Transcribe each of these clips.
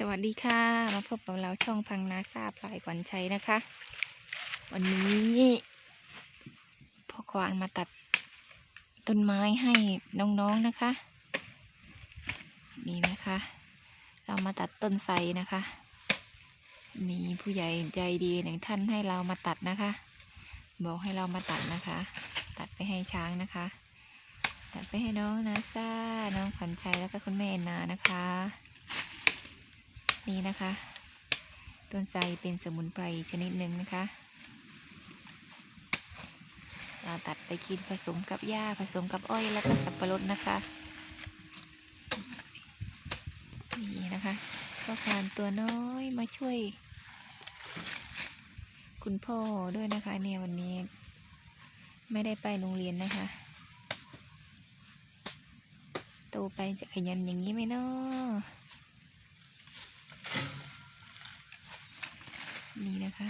สวัสดีค่ะ มาพบกับเราช่องพังนาซาพลายขวัญชัยนะคะ วันนี้พ่อควานมาตัดต้นไม้ให้น้องๆนะคะ นี่นะคะ เรามาตัดต้นไทรนะคะ มีผู้ใหญ่ใจดีหนึ่งท่านให้เรามาตัดนะคะ บอกให้เรามาตัดนะคะ ตัดไปให้ช้างนะคะ ตัดไปให้น้องนาซาน้องขวัญชัยแล้วก็คุณแม่นานะคะ นี่นะคะ ต้นไทรเป็นสมุนไพรชนิดหนึ่งนะคะเราตัดไปกินผสมกับหญ้าผสมกับอ้อยแล้วก็สับปะรดนะคะนี่นะคะก็ควานตัวน้อยมาช่วย คุณพ่อด้วยนะคะเนี่ยวันนี้ ไม่ได้ไปโรงเรียนนะคะโตไปจะขยันอย่างนี้ไหมเนาะ นี่นะคะ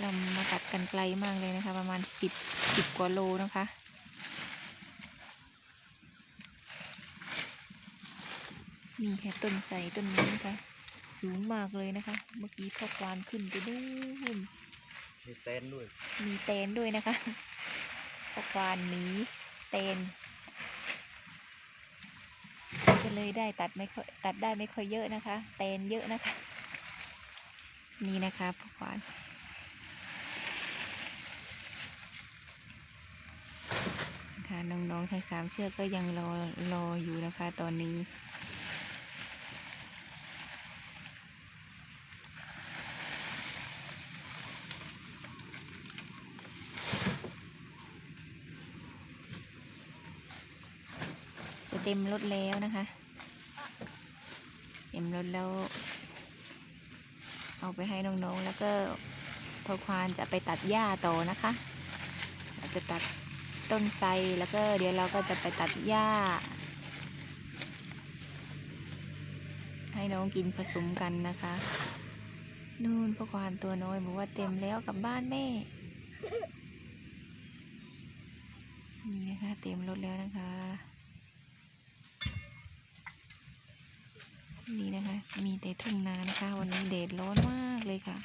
เรามาตัดกันไกลมากเลยนะคะ ประมาณสิบสิบกว่าโลนะคะ นี่แค่ต้นไทรต้นนี้นะคะ สูงมากเลยนะคะ เมื่อกี้พ่อควานขึ้นไปนู่นมีเต้นด้วย มีเตนด้วยนะคะพ่อควานหนีเตนก็ เลยได้ตัดไม่ค่อยตัดได้ไม่ค่อยเยอะนะคะเตนเยอะนะคะ นี่นะคะพ่อควานค่ะน้องๆทั้งสามเชือกก็ยังรอรออยู่นะคะตอนนี้จะเต็มรถแล้วนะคะ ต็มรถแล้วเอาไปให้น้องๆ แล้วก็พอควานจะไปตัดหญ้าต่อนะคะเราจะตัดต้นไทรแล้วก็เดี๋ยวเราก็จะไปตัดหญ้า ให้น้องกินผสมกันนะคะ นู่นพอควานตัวน้อยบอกว่าเต็มแล้วกลับบ้านแม่ นี่นะคะเต็มรถแล้วนะคะ นี่นะคะ มีแต่ทุ่งนานะคะ วันนี้แดดร้อนมากเลยค่ะ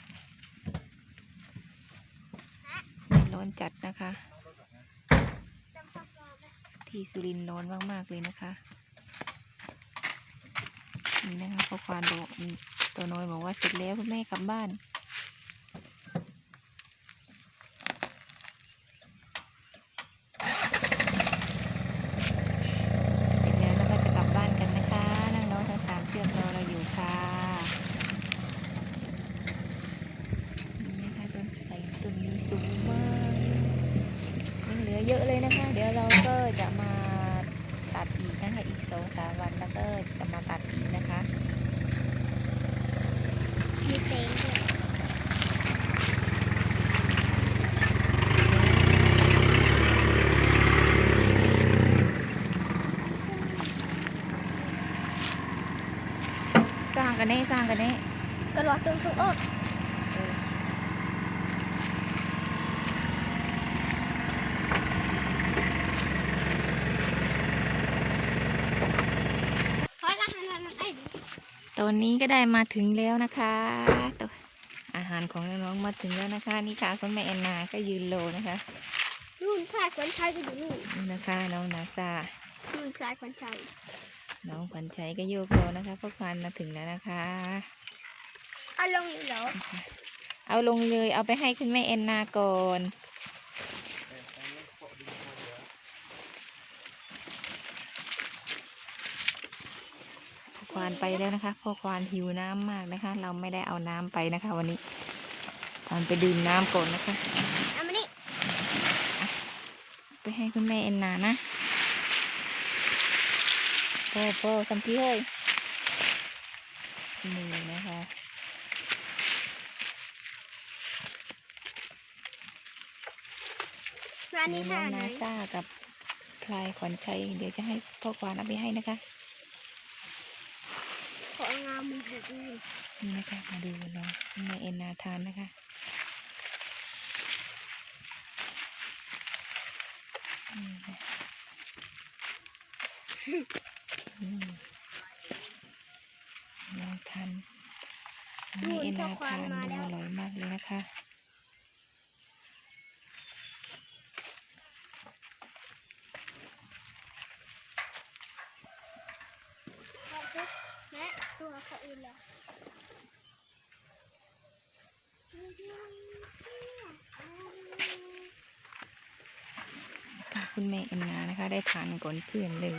แดดร้อนจัดนะคะ ที่สุรินทร์ร้อนมากๆเลยนะคะ นี่นะคะพ่อควานโดตัวน้อยบอกว่าเสร็จแล้วคุณแม่กลับบ้าน เสร็จแล้วเราก็จะกลับบ้านกันนะคะน้องๆทั้งสามเชือกรอเราอยู่ค่ะ นี่นะคะต้นไทรต้นนี้สูงมากยัง เยอะเลยนะคะ เดี๋ยวเราก็จะมาตัดอีกนะคะ อีกสองสามวันแล้วก็จะมาตัดอีกนะคะมีเต็นด้วยสร้างกันแน่สร้างกันแน่ก็รอตึงสุกอออ เพราะละหันหันไอ้ ตอนนี้ก็ได้มาถึงแล้วนะคะตัวอาหารของน้องๆมาถึงแล้วนะคะ นี่ค่ะคุณแม่แอนนาก็ยืนโลนะคะนู่นพลายขวัญชัยก็อยู่นู่นนี่นะคะ น้องนาซานู่นพลายขวัญชัยน้องขวัญชัยก็โยกโลนะคะพวกควันมาถึงแล้วนะคะ เอาลงนี่เหรอเอาลงเลยเอาไปให้คุณแม่แอนนาก่อน ควานไปแล้วนะคะพ่อควานหิวน้ำมากนะคะ เราไม่ได้เอาน้ำไปนะคะ วันนี้ควานไปดื่มน้ำก่อนนะคะเอามานี่ไปให้คุณแม่แอนนานะพ่อพ่อทำพี่เฮ้ยนี่นะคะร้านมีนี้น้อหางไหนนาซากับพลายขวัญชัยเดี๋ยวจะให้พ่อควานเอาไปให้นะคะของงา มมือถือนี่นะคะมาดูน้องแม่เอ็นนาทานนะคะนี่ค่ะอืมลองทานให้เอ็นนาทานดูอร่อยมากเลยนะคะ แม่ตัวเขาอื่นเหรอ คุณแม่เอ็นนานะคะ ได้ทานก่อนเพื่อนเลย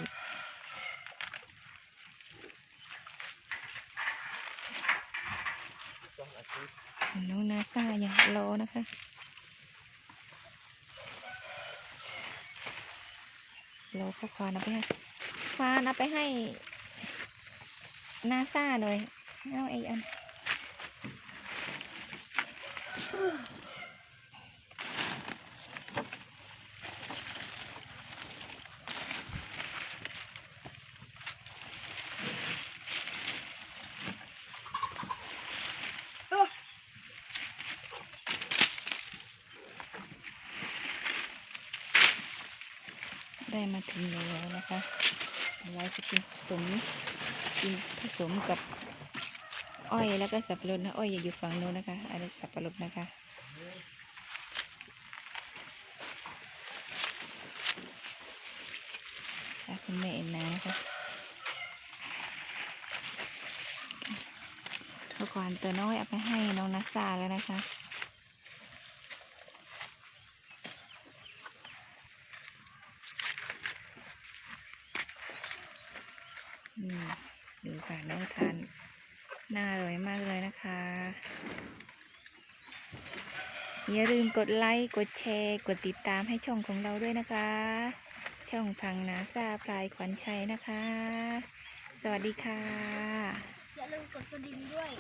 น้องนาซาอยังรอนะคะรอข้อควานเอาไปให้ควานเอาไปให้นาซาหน่อยเอาไอ้อัน ได้มาถึงแล้วนะคะเราจะกินผสมกินผสมกับอ้อยแล้วก็สับปะรดนะอ้อยอย่าอยู่ฝั่งโน้นนะคะ อันนี้สับปะรดนะคะคุณแม่เอ็นนานะคะข้าวควานตัวน้อยเอาไปให้น้องนัสซาแล้วนะคะ นี่ดูค่ะน้องทานน่าอร่อยมากเลยนะคะ อย่าลืมกดไลค์ กดแชร์ กดติดตามให้ช่องของเราด้วยนะคะ ช่องพังนาซาพลายขวัญชัยนะคะ สวัสดีค่ะ อย่าลืมกดกระดิ่งด้วย